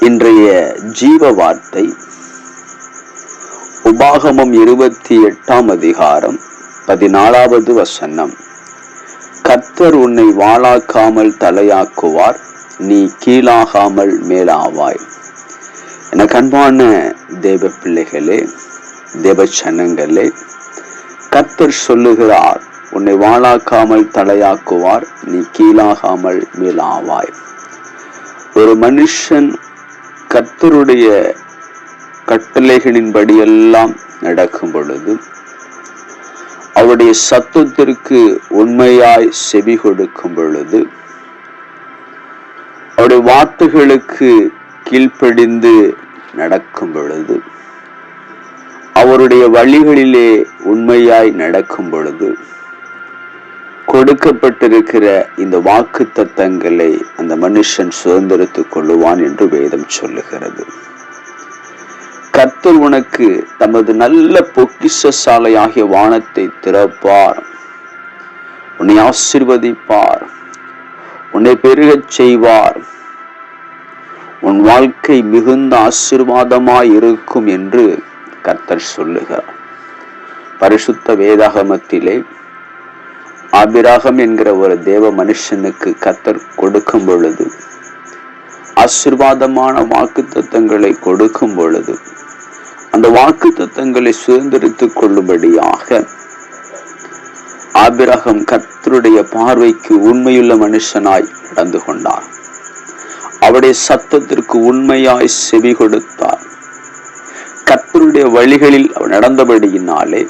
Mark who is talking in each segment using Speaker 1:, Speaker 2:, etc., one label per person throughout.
Speaker 1: இன்றைய ஜீவ வார்த்தை உபாகமம் இருபத்தி எட்டாம் அதிகாரம் பதினாலாவது வசனம். கர்த்தர் உன்னை வாழாக்காமல் தலையாக்குவார் நீ கீழாகாமல் மேலாவாய். என கண்பான தேவ பிள்ளைகளே தேவ சனங்களே கர்த்தர் சொல்லுகிறார் உன்னை வாழாக்காமல் தலையாக்குவார் நீ கீழாகாமல் மேலாவாய். ஒரு மனுஷன் கர்த்தருடைய கட்டளைகளின்படியெல்லாம் நடக்கும் பொழுது அவருடைய சத்தத்திற்கு உண்மையாய் செவி கொடுக்கும் பொழுது அவருடைய வார்த்தைகளுக்கு கீழ்ப்படிந்து நடக்கும் பொழுது அவருடைய வழிகளிலே உண்மையாய் நடக்கும் பொழுது கொடுக்கப்பட்டிருக்கிற இந்த வாக்கு தத்தங்களை அந்த மனுஷன் சுதந்திரத்துக் கொள்ளுவான் என்று வேதம் சொல்லுகிறது. கர்த்தர் உனக்கு தமது நல்ல பொக்கிஷ சாலையாகிய வானத்தை திறப்பார். உன்னை ஆசிர்வதிப்பார். உன்னை பெருகச் செய்வார். உன் வாழ்க்கை மிகுந்த ஆசிர்வாதமாய் இருக்கும் என்று கர்த்தர் சொல்லுகிறார். பரிசுத்த வேதாகமத்திலே ஆபிராகம் என்கிற ஒரு தேவ மனுஷனுக்கு கத்தர் கொடுக்கும் பொழுது ஆசிர்வாதமான வாக்கு தத்தங்களை கொடுக்கும் பொழுது அந்த வாக்கு தத்தங்களை சுதந்திரித்துக் கொள்ளும்படியாக ஆபிரகம் கத்தருடைய பார்வைக்கு உண்மையுள்ள மனுஷனாய் நடந்து கொண்டார். அவருடைய சத்தத்திற்கு உண்மையாய் செவி கொடுத்தார். கத்தருடைய வழிகளில் அவர் நடந்தபடியினாலே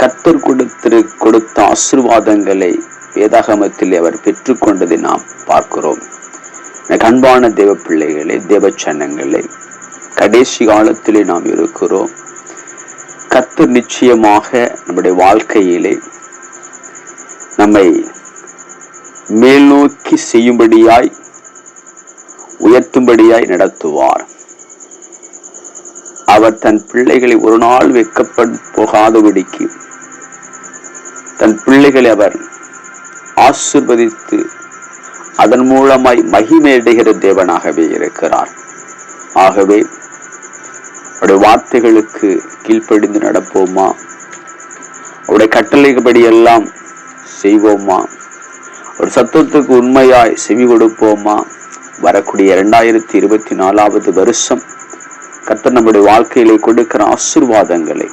Speaker 1: கத்தர் கொடுத்திரு கொடுத்த ஆசிர்வாதங்களை வேதாகமத்தில் அவர் பெற்றுக்கொண்டதை நாம் பார்க்கிறோம். அன்பான தேவ பிள்ளைகளை தேவ கடைசி காலத்திலே நாம் இருக்கிறோம். கத்தர் நிச்சயமாக நம்முடைய வாழ்க்கையிலே நம்மை மேல் நோக்கி செய்யும்படியாய் உயர்த்தும்படியாய் நடத்துவார். அவர் தன் பிள்ளைகளை ஒரு நாள் வெக்கப்பட போகாதபடிக்கு தன் பிள்ளைகளை அவர் ஆசிர்வதித்து அதன் மூலமாய் மகிமையடைகிற தேவனாகவே இருக்கிறார். ஆகவே அவருடைய வார்த்தைகளுக்கு கீழ்ப்படிந்து நடப்போமா? அவருடைய கட்டளைப்படி எல்லாம் செய்வோமா? ஒரு சத்தத்துக்கு உண்மையாய் செவி கொடுப்போமா? வரக்கூடிய இரண்டாயிரத்தி இருபத்தி நாலாவது வருஷம் கத்தர் நம்முடைய வாழ்க்கையிலே கொடுக்கிற ஆசிர்வாதங்களை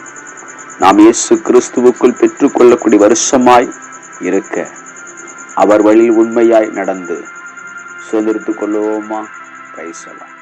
Speaker 1: நாம் இயேசு கிறிஸ்துவுக்குள் பெற்றுக்கொள்ளக்கூடிய வருஷமாய் இருக்க. அவர் வழியில் உண்மையாய் நடந்து சுதந்திரத்துக் கொள்வோமா? பேசலாம்